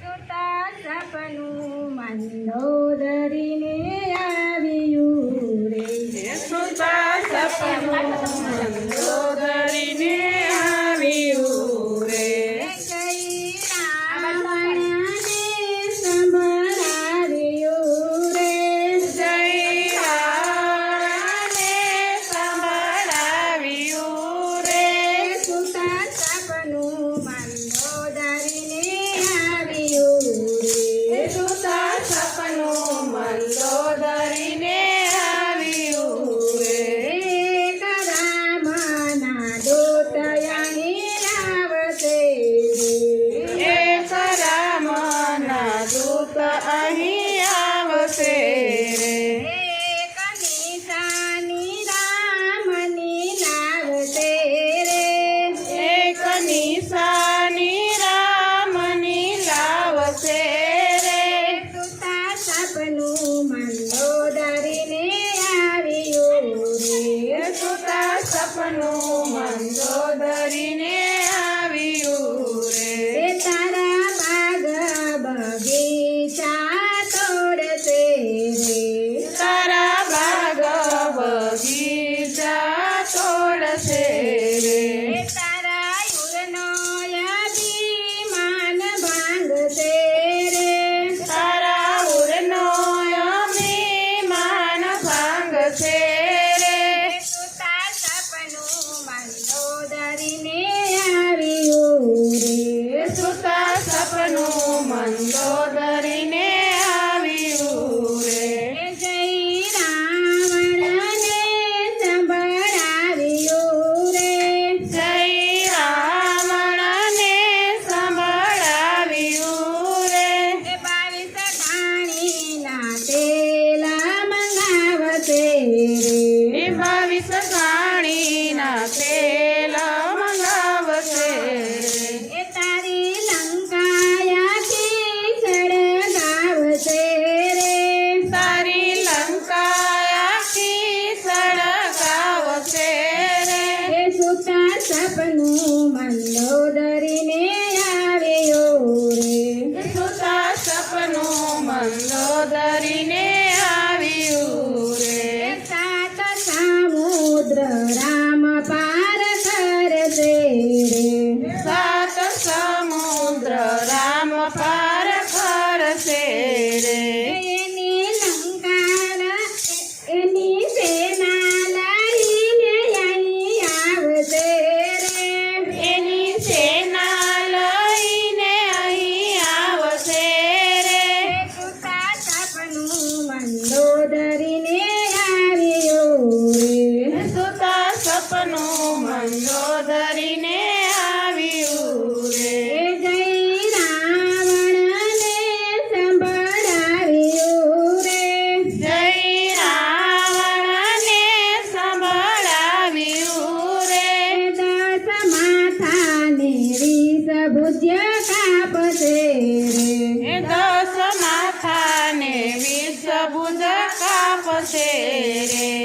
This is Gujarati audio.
જોતા સપનું મંદો ધરીને આવ્યું રે. જોતા સપનું Stop my nose. સપનું મંદો દરીને આવ્યો રે. સુતા સપનું મંદો દરીને આવ્યું રે. સાત સામુદ્ર રામ પાર કરશે રે. કરીને આવ્યું રે. જય રાવણને સંભળાવ્યું રે. જય રાવણને સંભળાવ્યું રે. દસ માથાને રીસ ભુજ્ય કાપશે રે. દસ માથાને વિષ ભુજ કાપશે રે.